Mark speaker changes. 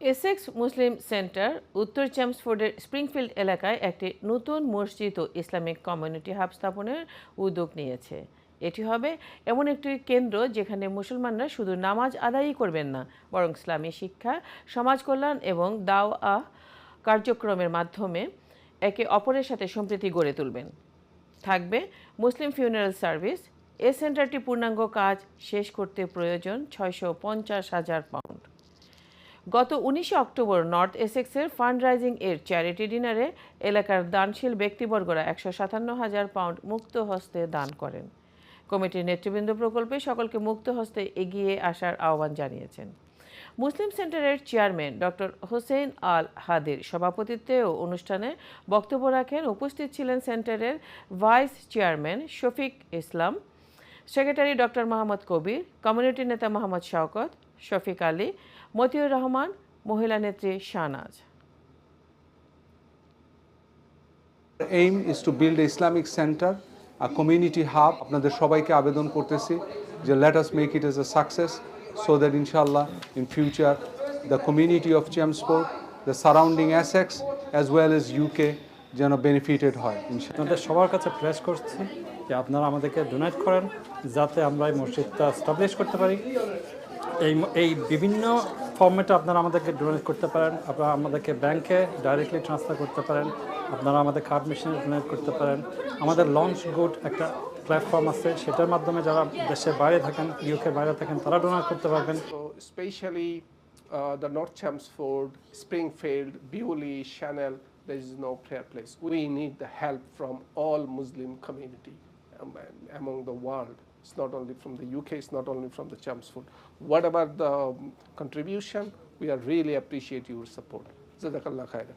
Speaker 1: Essex Muslim centre উত্তর চ্যাম্পসফোর্ডের Springfield এলাকায় একটি নতুন মসজিদ ও ইসলামিক কমিউনিটি হাব স্থাপনের উদ্যোগ নিয়েছে। এটি হবে এমন একটি কেন্দ্র যেখানে মুসলমানরা শুধু নামাজ আদায়ই করবেন না, বরং ইসলামী শিক্ষা, সমাজ কল্যাণ এবং দাওয়া কার্যক্রমের মাধ্যমে একে অপরের সাথে সম্প্রীতি গড়ে তুলবেন। থাকবে মুসলিম ফিউনারেল সার্ভিস। এ সেন্টারটি পূর্ণাঙ্গ কাজ শেষ করতে প্রয়োজন ছয়শো পঞ্চাশ হাজার পাউন্ড। গত উনিশে অক্টোবর নর্থ এসেক্সের ফান্ড রাইজিং এর চ্যারিটি ডিনারে এলাকার দানশীল ব্যক্তিবর্গরা একশো সাতান্ন হাজার পাউন্ড মুক্ত হস্তে দান করেন। কমিটির নেতৃবৃন্দ প্রকল্পে সকলকে মুক্ত হস্তে এগিয়ে আসার আহ্বান জানিয়েছেন। মুসলিম সেন্টারের চেয়ারম্যান ডক্টর হোসেন আল হাদির সভাপতিত্বে ও অনুষ্ঠানে বক্তব্য রাখেন। উপস্থিত ছিলেন সেন্টারের vice chairman Shafiq Islam, secretary doctor Mohammad Kabir, community নেতা মোহাম্মদ শওকত শফিক আলী মতিউর রহমান মহিলা নেত্রী Shahnaz.
Speaker 2: Aim is to build Islamic centre a community hub আপনাদের সবাইকে আবেদন করতেছি যে let us make it as a success so that ইনশাল্লাহ in future the community of Chelmsford the surrounding Essex as well as UK যেন benefited হয়
Speaker 3: আপনাদের সবার কাছে প্রেস করছি যে আপনারা আমাদেরকে ডোনেট করেন যাতে আমরা এই মসজিদটা স্টাবলিশ করতে পারি। এই এই বিভিন্ন ফর্মেটে আপনারা আমাদেরকে ডোনেট করতে পারেন আপনারা আমাদেরকে ব্যাংকে ডাইরেক্টলি ট্রান্সফার করতে পারেন আপনারা আমাদের কার্ড মেশিনে ডোনেট করতে পারেন। আমাদের লঞ্চ গুড একটা প্ল্যাটফর্ম আছে সেটার মাধ্যমে যারা দেশের বাইরে থাকেন ইউকে বাইরে থাকেন তারা ডোনেট করতে পারবেন।
Speaker 4: Uh, the North Chelmsford, Springfield, Bewley, Chanel, there prayer place. We need the help from all Muslim community. um, and among the world. It's not only from the UK, it's not only from the Chelmsford. Whatever the um, contribution, we are really appreciate your support. Jazakallah khairan.